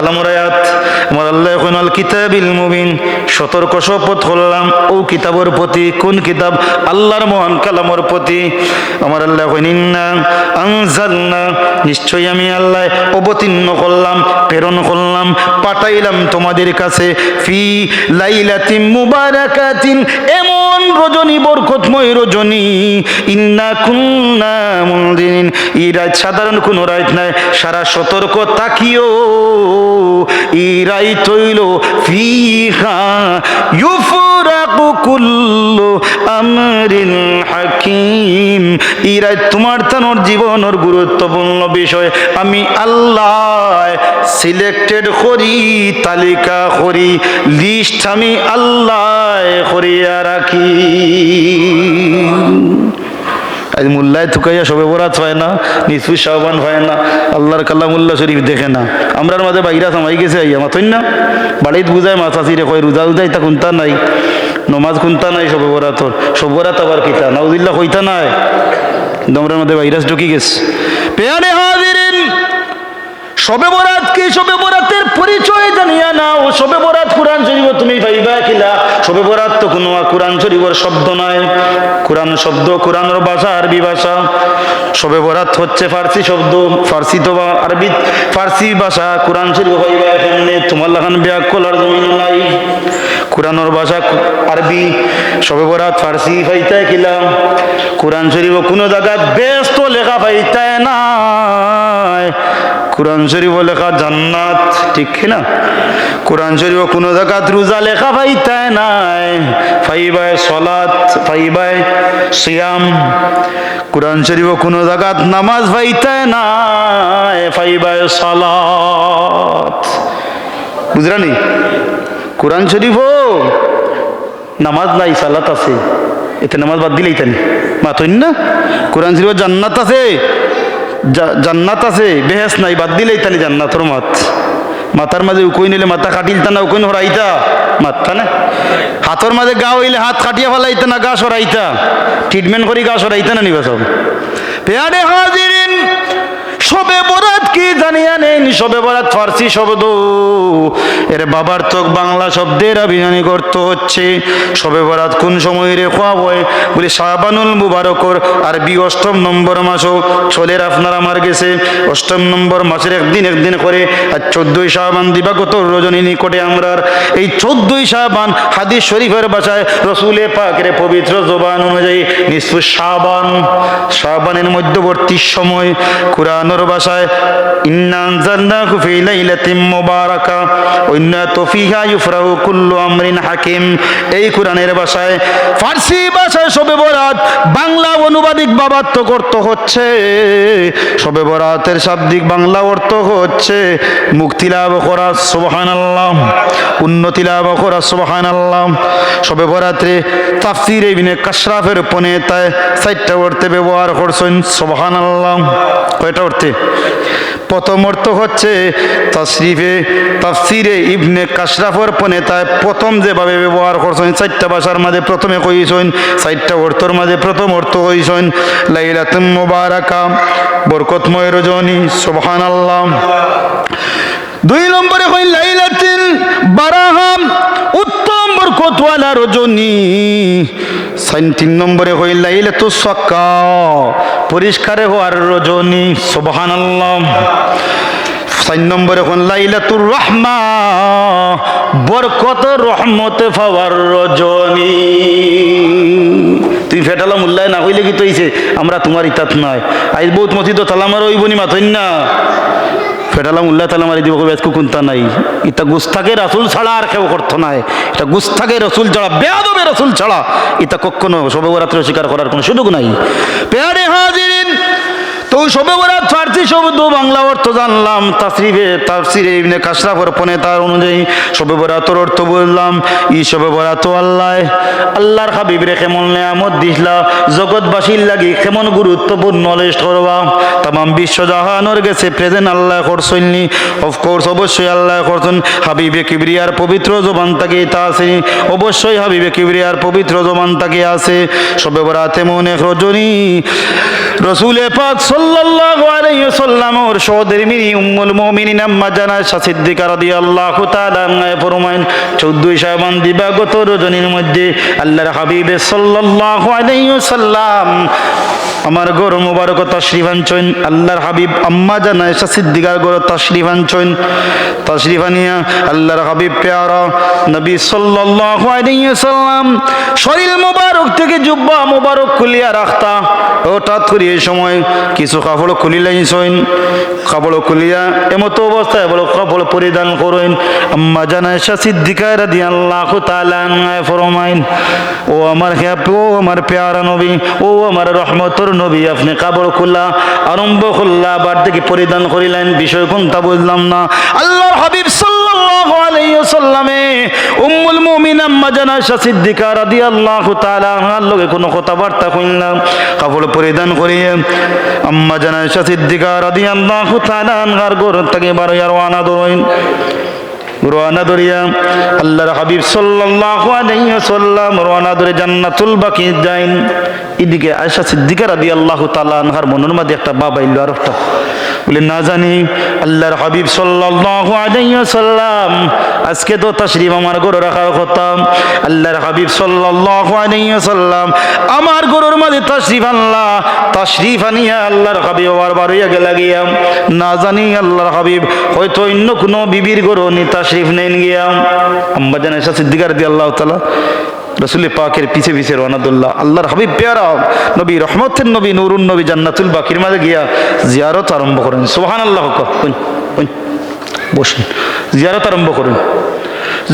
কালামুরায়াত কিতাবিল মুবিন। সতর্ক শপথ করলাম, ও কিতাবের প্রতি, কোন কিতাব আল্লাহর মহান কালামর প্রতি? আমার আল্লাহ এখন ইন্না আনজালনা, নিশ্চয়ই আমি আল্লাহ অবতীর্ণ করলাম, প্রেরণ করলাম, পাঠাইলাম তোমাদের কাছে। ফি লাইলাতিন মুবারাকাতিন, এমন রজনী, বরকতময় রজনী। ইন্না কুন্না মুনদিরিন এই রাত সাধারণ কোনো রাত নাই, সারা সতর্ক তাকিও এই রাত তৈল ফিহা ইউফরাকু কুল্লু আমরিন হাকিম। এই রাত তোমার তানোর জীবনের গুরুত্বপূর্ণ বিষয়। আমি আল্লাহ সিলেক্টেড করি, তালিকা করি, লিস্ট আমি আল্লাহ করিয়া রাখি। আজ মোল্লায় থুকাইয়া সবে বরাত হয় না নিসফু শাহবান হয় না, আল্লাহর কাল্লামুল্লাহ শরীফ দেখে না। আমরার মাঝে বাইরা সামাই গেছে আইয়া, মাথই না? বাড়িত বুঝায় মাছ আসিরে কয়, রোজা উজা তা কোনটা নাই, নমাজ কোনটা নাই সবে বরাতর। সব বরাত আবার কিতা নাউদিল্লা কইতা নাই। আমরার মধ্যে ভাইরাস ঢুকি গেছে। পেয়ারে হাজিরিন, সবে বরাত কি, সবে বরাতের পরিচয় জানিয়া নাও, সবে বরাত কোরআন শরীফ তুমি পাইবা সবে বরাত তো কোনো কোরআন শরীফের শব্দ নয় কোরআন শব্দ, কোরআনের ভাষা, আরবি ভাষা। সবে বরাত হচ্ছে ফার্সি শব্দ, ফার্সি তো আরবি, ফার্সি ভাষা। কোরআন শরীফ পাইবা এখানে, তোমার লাগান ব্যাকল আর জমিন নাই। কোরআনের ভাষা আরবি সবে বরাত ফার্সি পাইতে কিলা কোরআন শরীফ কোনো জায়গায় ব্যস্ত লেখা পাইতে নাই। কোরআন শরীফ লেখা জান্নাত, ঠিক কি না? কোরআন শরীফ কোনো জায়গাত রোজা লেখা পাইতায় নাই। ফাইবায় সলাত ফাইবায় সিয়াম। কোরআন শরীফ কোনো জায়গাত নামাজ পাইতায় নাই। ফাইবায় সলাত বুঝরানি কোরআন শরীফ নামাজ নাই, সালাত আছে। এতে নামাজ বাদ দিলেই তানি। মাতইন না? কোরআন শরীফ জান্নাত আছে। জান্নাত আছে, বেহেস নাই, বাদ দিলেই তানি জান্নাতর মাত। মাথার মাঝে উকই নিলে মাথা কাটিলতা না উকইন হরাইতা। মাথা না? হাতর মাঝে গা হইলে হাত কাটিয়া ফেলাইতা না, গা সরাইতা। ট্রিটমেন্ট করি গা সরাইতা না নিবা পেয়ারে হাজিরিন সবে বরাত কি জানিয়া নেন সবে বরাত ফার্সি শব্দ। এর বাবার চোখ বাংলা শব্দের অভিযানী করতে হচ্ছে। সবে বরাত কোন সময় রে খোয়া হয় বলি শাহবানুল মুবারকর আরবি অষ্টম নম্বর মাসও চলের আপনার আমার গেছে। অষ্টম নম্বর মাসের একদিন একদিন করে আর চোদ্দই শাহবান দিবাগত রজনী নিকটে আমরার। এই চোদ্দই শাহবান হাদিস শরীফের বাসায় রসুলে পাকের পবিত্র জবান অনুযায়ী নিসফু শাহবান শাহবানের মধ্যবর্তী সময় কোরআনের ভাষায় ইন্নান ফি লাইলাতিন মুবারাকা অন্য তফিহা ইউফরাহু কুল্লু আমরিন হাকিম এই কোরআনের ভাষায় ফার্সি ভাষায় সবে বরাত, বাংলা অনুবাদিক বাবাত্ম করতে হচ্ছে। সবে বরাতের শাব্দিক বাংলা অর্থ হচ্ছে মুক্তি লাভ করা, সুবহানাল্লাহ উন্নতি লাভ করা, সুবহানাল্লাহ সবে বরাত্রে তাফসির ইবনে কাশরাফের পনে তাই চারটা অর্থে ব্যবহার করছেন কয়টা অর্থে, প্রথম অর্থ হচ্ছে তশরিফে তাফসিরে ইবনে কাশরাফর পনে তাই প্রথম যেভাবে ব্যবহার করছেন, চারটা ভাষার মাঝে প্রথমে কইছেন, চারটা অর্থর মাঝে প্রথম অর্থ কইছেন লাইলাতুম মুবারাকা, বরকতময় রজনী, সুবহানাল্লাহ। দুই নম্বরে কই লাইলাতুল বারাহাম উত্তম বরকতওয়ালা রজনী। তিন নম্বরে কই লাইলাতু সাক্কা। পরিষ্কারে হওয়ার রজনী সুবহানাল্লাহ। চার নম্বরে কোন লাইলাতুর রহমা, বরকত, রহমতে পাওয়ার রজনী তুই ফেটালা মূল্যায় না হইলে কি তৈছে আমরা তোমার ইতাত নয় আজ বহুত মসজিদ তালামার ওইবনি মাথইন না। ফেটালাম উল্লাহ তালা মারি দিব আজকে কোনটা নাই। এটা গুস্তাকে রাসুল ছাড়া আর কেউ করতো না এটা গুস্তাকে রসুল ছাড়া, বেয়াদবে রসুল ছাড়া এটা কখনো সবে রাত্রে স্বীকার করার কোনো সুযোগ নাই। পেয়ারে হাজিরিন তো সবে শব্দ, বাংলা অর্থ জানলাম তাফসিরে তার অনুযায়ী সবে অর্থ বললাম ই আল্লাহ। আল্লাহর কেমন জগৎবাসীর লাগি কেমন গুরুত্বপূর্ণ নলেজ করবা। তাম বিশ্ব জাহানোর গেছে প্রেজেন্ট আল্লাহ করছইনি অফকোর্স অবশ্যই আল্লাহ করছেন। হাবিবে কিবরিয়ার পবিত্র জবান তাকে তা আছে। অবশ্যই হাবিবে কিবরিয়ার পবিত্র জবান তাকে আছে। সবে বরাতে মনে এক রজনী। রসুলে পাক সাল্লাল্লাহু আলাইহি ওয়াসাল্লাম ওর সহোদরি উম্মুল মুমিনিন আম্মা জানা সিদ্দিকা রাদিয়াল্লাহু তাআলা ফরমায়েন 14 শাবান দিবাগত রজনীর মধ্যে আল্লাহর হাবিবে সাল্লাল্লাহু আমার গর মুবারক তশরিফ আনছেন আল্লাহর হাবিব আম্মা জানা সিদ্দিকার গর তশরিফ আনছেন তশরিফ আনিয়া আল্লাহর হাবিব পেয়ারা, নবী সাল্লাল্লাহু আলাইহি ওয়াসাল্লাম শরীর মুবারক থেকে জুব্বা মুবারক খুলিয়া রাখতা। হঠাৎ করে এই সময় কিছু কাপড় খুলিলাইছেন কাপড় খুলিয়া এমতো অবস্থায় বলো কাপড় পরিধান করেন। আম্মা জানা সিদ্দিকা রাদিয়াল্লাহু তাআলা আনহা ফরমাইন, ও আমার হ্যাপ ও আমার পেয়ারা নবী, ও আমার রহমতর নবী, আপনি কাপড় খোলা আরম্ভ করলা আবার থেকে পরিধান করিলেন, বিষয় কোনটা বুঝলাম না। আল্লাহর হাবিব সাল্লাল্লাহু আলাইহি ওয়াসাল্লামে উম্মুল মুমিন আম্মা জানা সিদ্দিকা রাদিয়াল্লাহু তাআলা আনহার লগে কোনো কথাবার্তা কইলাম কাপড় পরিধান করিয়ে আম্মা জানা সিদ্দিকা রাদিয়াল্লাহু তাআলা আনহার ঘর থেকে বারো আর ওয়ানা দরইন। রোয়ানা দরিয়া আল্লাহর হাবিব সাল্লাল্লাহু আলাইহি ওয়াসাল্লাম রোয়ানা দরে জান্নাতুল বাকি যাইন। এদিকে আয়েশা সিদ্দিকা রাদিয়াল্লাহু আল্লাহ আনহার মনের মধ্যে একটা বাবা ইল্লো আর বলে, না জানি, আল্লাহর হাবিব সাল্লাল্লাহু আলাইহি ওয়াসাল্লাম, আজকে তো তাশরিফ আমার ঘরে রাখার কথা। আল্লাহর হাবিব সাল্লাল্লাহু আলাইহি ওয়াসাল্লাম, আমার ঘরের মধ্যে তাশরিফ আল্লাহ তাশরিফ আনিয়া আল্লাহর হাবিব বারবার হইয়া গেলা গিয়া। না জানি, আল্লাহর হাবিব, হয়তো অন্য কোনো বিবির ঘরও নি তাশরিফ নেন গিয়া। আম্মা জান সিদ্দিকার দিয়ে আল্লাহ তালা রসুল পাকের পিছে পিছে রওনাদুল্লাহ, আল্লাহর হাবিব পেয়ারা, নবী রহমতের নবী, নুরুন নবী, জান্নাতুল বাকির মাঝে গিয়া জিয়ারত আরম্ভ করেন। সোহান আল্লাহ বসেন। জিয়ারত আরম্ভ করুন।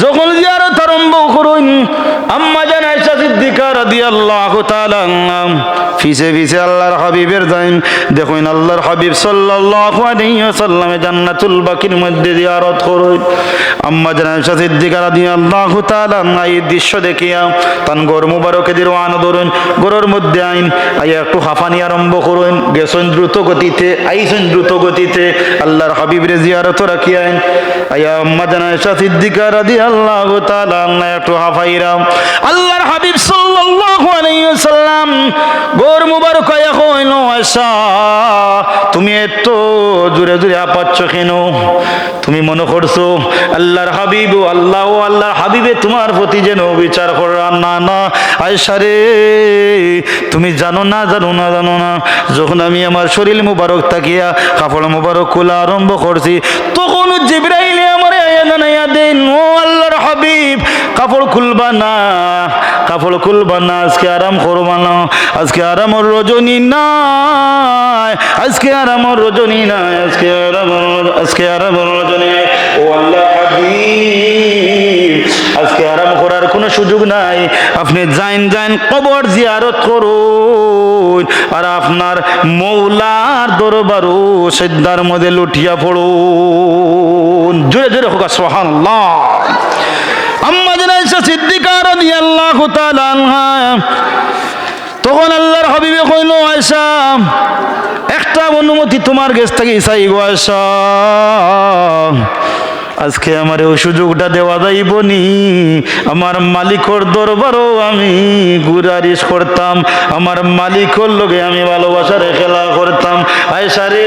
যখন জিয়ারত আরম্ভ করুন, আম্মা সিদ্দিকা মধ্যে আইন, আইয়া একটু হাফানি আরম্ভ করুন। গেছেন দ্রুত গতিতে আইছেন দ্রুত গতিতে আল্লাহর হাবিবরে জিয়ারত রাখিয়াইন আইয়া আম্মা জান আয়েশা সিদ্দিকা রাদিয়াল্লাহু তাআলা একটু হাফাইরাম আল্লাহর হাবিব সাল্লাল্লাহু আলাইহি গোর মুবারক আয়েশা তুমি এত জোরে জোরে আপাচ্ছ কেন? তুমি মনে করছ আল্লাহর হাবিব আল্লাহ আল্লাহর হাবিবে তোমার প্রতি যেন বিচার করার না না? আয়েশা রে, তুমি জানো না জানো না জানো না? যখন আমি আমার শরীর মুবারক তাকিয়া, কাপড় মুবারক খোলা আরম্ভ করছি, তখন জিব্রাইলে হাবিব খুলবা না খুলবা না, আজকে না, আজকে আরামর রজনী নাই, আজকে আরামর রজনী নাই, আজকে আরামর আজকে আরামর রজনী। ও আল্লাহ আজকে আরাম করার কোনো সুযোগ নাই। আপনি যাইন যাইন কবর জিয়ারত করুন, আর আপনার মৌলার দরবারও সেদ্ধার মধ্যে লুটিয়া পড়ুন। জোরে জোরে হোক সোহান আম্মা জানাইসা সিদ্দিকা রাদিয়াল্লাহু তাআলা আনহা। তখন আল্লাহর হাবিবে কইল, আয়েশা, একটা অনুমতি তোমার কাছ থেকে চাই গো আয়েশা। আজকে আমার ওই সুযোগটা দেওয়া যাইব নি। আমার মালিকর দরবারও আমি গুরারিশ করতাম। আমার মালিকর লোকে আমি ভালোবাসার খেলা করতাম। আয়সা রে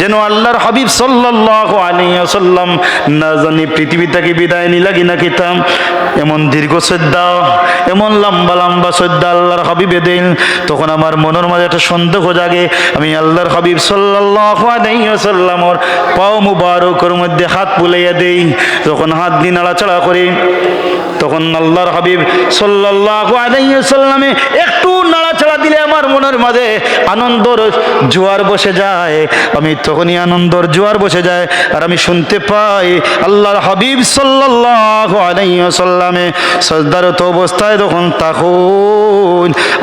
যেন আল্লাহর হাবিব সাল্লাল্লাহু আলাইহি ওয়াসাল্লাম না জানি পৃথিবী থেকে বিদায় নিলা কিনা কিতাম এমন দীর্ঘ শ্রদ্ধা, এমন লম্বা লম্বা শ্রদ্ধা আল্লাহর হাবিবে দেন তখন আমার মনের মাঝে একটা সন্দেহ জাগে, আমি আল্লাহর হাবিব সাল্লাল্লাহু আলাইহি ওয়াসাল্লামর পাও মুবারকের মধ্যে হাত বুলাইয়া দেই। যখন হাত দিয়ে নাড়াচাড়া করি, তখন আল্লাহর হাবিব সাল্লাল্লাহু আলাইহি ওয়াসাল্লামে একটু নাড়াচাড়া দিলে আমার মনের মাঝে আনন্দর জোয়ার বসে যায়। আমি তখনই আনন্দর জোয়ার বসে যায় আর আমি শুনতে পাই আল্লাহর হাবিব সাল্লাল্লাহু আলাইহি ওয়াসাল্লামে সজদারত অবস্থায় তখন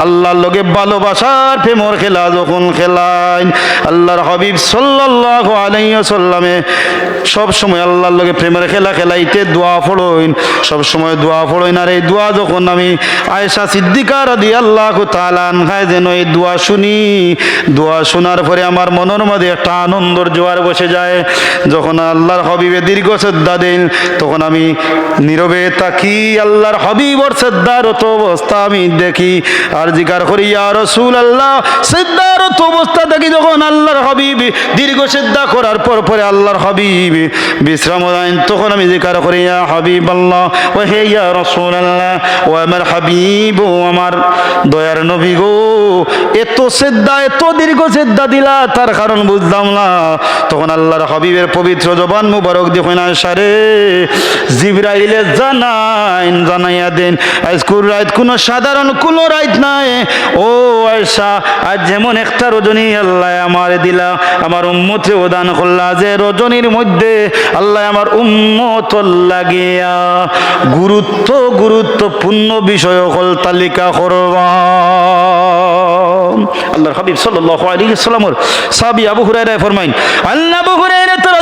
আল্লাহর লগে ভালোবাসার প্রেমর খেলা যখন খেলাইন আল্লাহর হাবিব সাল্লাল্লাহু আলাইহি ওয়াসাল্লামে সব সময় আল্লাহর লোকে প্রেমের খেলা খেলাইতে দোয়া পড়ইন। সব সময় দোয়া পড়ইন আর এই দোয়া যখন আমি আয়েশা সিদ্দিকা রাদিয়াল্লাহু তাআলা আনহায় যেন এই দোয়া শুনি। দোয়া শোনার পরে আমার মনের মধ্যে একটা আনন্দর জোয়ার বসে যায়। যখন আল্লাহর হবিবে দীর্ঘ শ্রদ্ধা দেন, তখন আমি নীরবে তাকি, আল্লাহর হবিবর শ্রদ্ধারত অবস্থা আমি দেখি। আর জিকার করি, ইয়া রসুল আল্লাহ শ্রদ্ধারত অবস্থা দেখি যখন আল্লাহর হবিব দীর্ঘ শ্রদ্ধা করার পর পরে আল্লাহর হবিব বিশ্রাম দেন। তখন আমি জিকার করি, ইয়া হাবিব আল্লাহ ও হে ইয়া রসুল আল্লাহ ও আমার হাবিব ও আমার দয়ার নবী গো এত শ্রদ্ধা, এত দীর্ঘ শ্রদ্ধা দিলা, তার কারণ বুঝলাম না। তখন আল্লাহর হাবিবের পবিত্র জবান মুবারক দেখুন সারে জিব্রাইলে জানাইন, জানাইয়া দেন। আজকুর রাত, কোনো সাধারণ, কোনো রাত নাই। ও আয়সা আজ যেমন একটা রজনী আল্লাহ আমার দিলা, আমার উম্মতে দান করলা, যে রজনীর মধ্যে আল্লাহ আমার উম্মত লাগিয়া গুরুত্ব, গুরুত্বপূর্ণ বিষয় হল তালিকা করবা। আল্লাহর হাবিব সাল্লাল্লাহু আলাইহি সাল্লামর সাহাবী আবু হুরায়রা ফরমাইন আল্লাহ আবু হুরায়রা তাআলা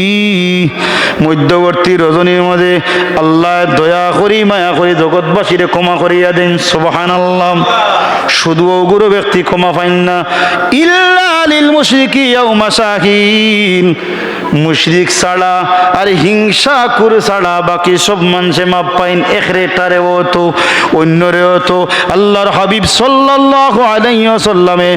মধ্যবর্তী রজনীর মধ্যে আল্লাহ দয়া করি, মায়া করি, জগৎবাসীরে ক্ষমা করিয়া দেন সুবহান আল্লাহ শুধু অগুরু ব্যক্তি ক্ষমা পাইন না, ইল্লা লিল মুশরিকি মাসাহিন মুশরিক ছাড়া আর হিংসা কুর ছাড়া বাকি সব মানুষে মাপ পাইন এখরেটারেও তো অন্যরেও তো। আল্লাহর হাবিব সাল্লাল্লাহু আলাইহি ওয়াসাল্লামে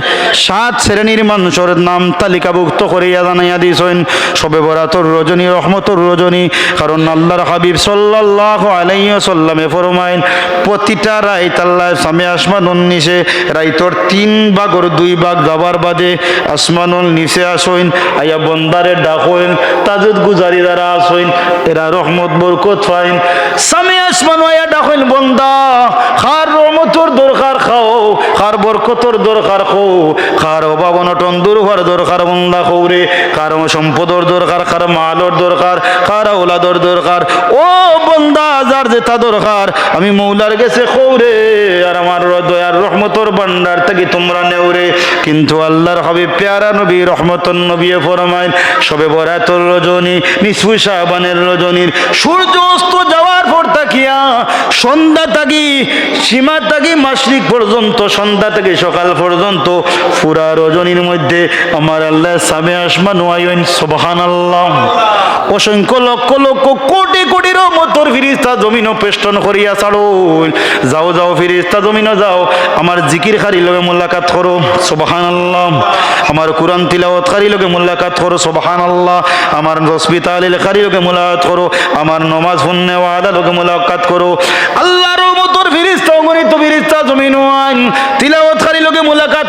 সাত শ্রেণির মানুষের নাম তালিকাভুক্ত করিয়া জানাইয়া দিয়েছেন, সবে বরাতর রজনী, রহমতর রজনী। কারণ আল্লাহর হাবিব সাল্লাল্লাহু আলাইহি ওয়াসাল্লামে ফরমাইন প্রতিটা রাইত আল্লাহ সামে আসমানুন নিচে, রাইতর তিন ভাগর দুই ভাগ যাবার বাদে আসমানুল নিচে আসইন আইয়া বন্দারে ডাকইন, তাজুদ গুজারি যারা আসইন, এরা রহমত, বরকত পাইন। সামে আসমান আইয়া ডাকইন, বন্দা, খার রহমতর খার বরকতর দরকার কৌ কার অভাব অনটন দূর হওয়ার দরকার বন্দা কৌরে? কার সম্পদর দরকার, কার মালর দরকার, কার ওলাদর দরকার? ও বন্দা, যার যেটা দরকার, আমি মৌলার গেছে কৌরে, আর আমার দয়ার রহমতর ভান্ডার থেকে তোমরা নেওরে কিন্তু আল্লাহর হবে পেয়ারা নবী রহমতন নবী ফরমাইন, সবে বরাতর রজনী নিসফু শাহবানের রজনীর সূর্য অস্ত যাওয়ার পর তাকিয়া, সন্ধ্যা থাকি সীমা থাকি মাসরিক পর্যন্ত, সন্ধ্যা থেকে সকাল পর্যন্ত ফুরা রজনীর মধ্যে আমার আল্লাহ সামে আসমান ওয়াইন সুবহান আল্লাহ অসংখ্য লক্ষ লক্ষ কোটি মতর ফিরিস্তা জমিন পেষ্টন করিয়া ছাড়ো। যাও যাও ফিরিস্তা জমিন যাও। আমার জিকির খারি লগে মোল্লাকাত করো সুবহান আল্লাহ আমার কোরআন তিলাওয়াত খারি লগে মোল্লাকাত করো সুবহান আল্লাহ আমার হসপিটাল খারি লগে মোলাকাত করো, আমার নমাজ ফুন্নে ওয়াদা লগে মোলাকাত করো। আল্লাহর মতর ফিরিস্তা, অগণিত ফিরিস্তা, জমিনও আইন। তিলাওয়াত খারি লগে মোলাকাত